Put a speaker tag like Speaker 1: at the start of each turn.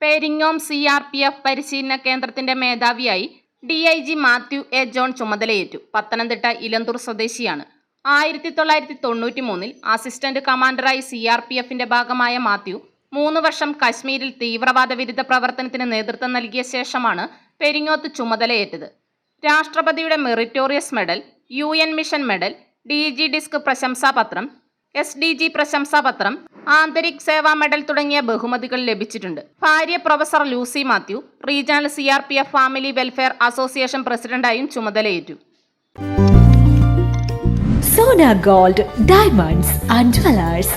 Speaker 1: Peringome C R P F പരിശീലന കേന്ദ്രത്തിന്റെ മേധാവിയായി D I G Mathew A John ചുമതലയേറ്റു. പത്തനംതിട്ട ഇലന്തൂർ സ്വദേശിയാണ്. ആയിരത്തി തൊള്ളായിരത്തി തൊണ്ണൂറ്റി മൂന്നിൽ അസിസ്റ്റന്റ് കമാൻഡറായി സി ആർ പി എഫിന്റെ ഭാഗമായ മാത്യു മൂന്ന് വർഷം കശ്മീരിൽ തീവ്രവാദ വിരുദ്ധ പ്രവർത്തനത്തിന് നേതൃത്വം നൽകിയ ശേഷമാണ് പെരിങ്ങോത്ത് ചുമതലയേറ്റത്. രാഷ്ട്രപതിയുടെ meritorious medal U N mission medal D G disc പ്രശംസാപത്രം S D G പ്രശംസാപത്രം ആന്തരിക് സേവാ മെഡൽ തുടങ്ങിയ ബഹുമതികൾ ലഭിച്ചിട്ടുണ്ട്. ഭാര്യ professor Lucy Mathew regional C R P F family welfare association പ്രസിഡന്റായും ചുമതലയേറ്റു.
Speaker 2: Sona gold diamonds and jewellers.